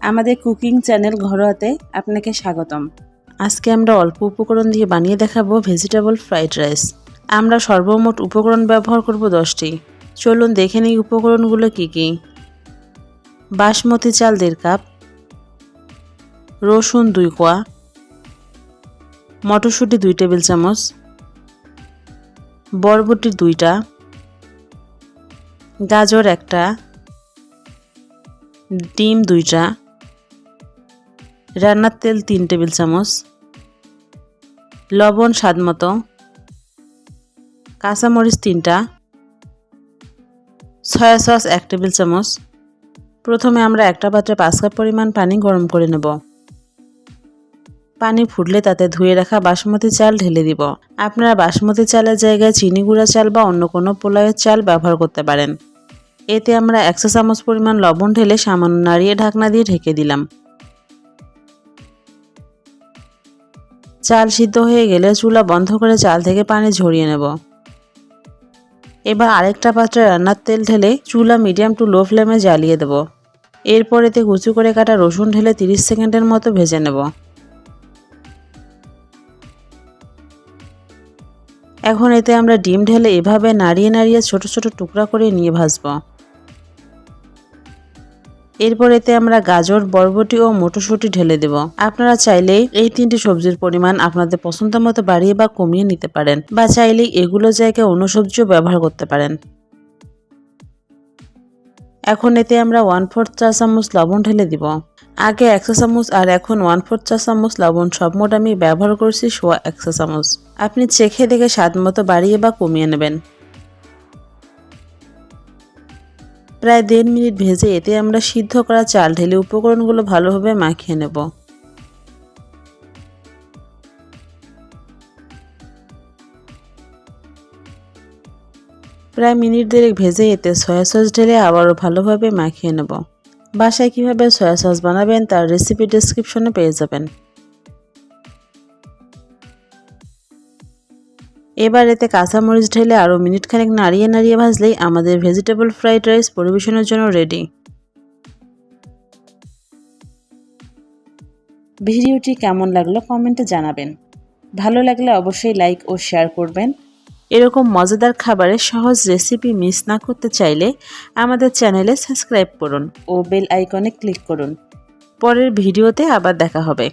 আমাদের cooking channel ঘরোয়াতে আপনাকে স্বাগতম। আজকে আমরা অল্প উপকরণ দিয়ে বানিয়ে দেখাবো ভেজিটেবল ফ্রাইড রাইস। আমরা সর্বমোট উপকরণ ব্যবহার করব দশটি। চলুন দেখে নিই উপকরণগুলো কি কি। বাসমতি চাল দেড় কাপ। রসুন দুই কোয়া। মটরশুঁটি দুই টেবিল চামচ। বরবটি দুইটা। গাজর একটা। ডিম দুইটা। রান্নার তেল তিন টেবিল চামচ, লবণ স্বাদ মতো, কাঁচামরিচ তিনটা, সয়া সস এক টেবিল চামচ। প্রথমে আমরা একটা পাত্রে পাঁচ কাপ পরিমাণ পানি গরম করে নেব। পানি ফুটলে তাতে ধুয়ে রাখা বাসমতি চাল ঢেলে দিব। আপনারা বাসমতি চালের জায়গায় চিনি গুঁড়া চাল বা অন্য কোনো পোলাওয়ের চাল ব্যবহার করতে পারেন। এতে আমরা একশো চামচ পরিমাণ লবণ ঢেলে সামান্য নাড়িয়ে ঢাকনা দিয়ে ঢেকে দিলাম। চাল সিদ্ধ হয়ে গেলে চুলা বন্ধ করে চাল থেকে পানি ঝরিয়ে নেব। এবার আরেকটা পাত্রে রান্নার তেল ঢেলে চুলা মিডিয়াম টু লো ফ্লেমে জ্বালিয়ে দেব। এরপর এতে কুচু করে কাটা রসুন ঢেলে 30 সেকেন্ডের মতো ভেজে নেব। এখন এতে আমরা ডিম ঢেলে এভাবে নাড়িয়ে নাড়িয়ে ছোট ছোট টুকরা করে নিয়ে ভাজবো। এরপর এতে আমরা গাজর, বরবটি ও মটরশুঁটি ঢেলে দেব। আপনারা চাইলে এই তিনটি সবজির পরিমাণ আপনাদের পছন্দ মতো বাড়িয়ে বা কমিয়ে নিতে পারেন বা চাইলে এগুলো জায়গায় অন্য সবজিও ব্যবহার করতে পারেন। এখন এতে আমরা ওয়ান ফোর্থ চা চামচ লবণ ঢেলে দিব। আগে একশো চামচ আর এখন ওয়ান ফোর্থ চা চামচ লবণ সব মোট আমি ব্যবহার করছি সোয়া একশো চামচ। আপনি চেখে দেখে স্বাদ মতো বাড়িয়ে বা কমিয়ে নেবেন। প্রায় দেড় মিনিট ভেজে এতে আমরা সিদ্ধ করা চাল ঢেলে উপকরণগুলো ভালোভাবে মাখিয়ে নেব। প্রায় মিনিট দেড়েক ভেজে এতে সয়া সস ঢেলে আবারও ভালোভাবে মাখিয়ে নেব। বাসায় কীভাবে সয়া সস বানাবেন তার রেসিপি ডেসক্রিপশনে পেয়ে যাবেন। এবার এতে কাঁচামরিচ ঢেলে আরও মিনিট খানেক নাড়িয়ে নাড়িয়ে ভাজলেই আমাদের ভেজিটেবল ফ্রাইড রাইস পরিবেশনের জন্য রেডি। ভিডিওটি কেমন লাগল কমেন্টে জানাবেন। ভালো লাগলে অবশ্যই লাইক ও শেয়ার করবেন। এরকম মজাদার খাবারের সহজ রেসিপি মিস না করতে চাইলে আমাদের চ্যানেলে সাবস্ক্রাইব করুন ও বেল আইকনে ক্লিক করুন। পরের ভিডিওতে আবার দেখা হবে।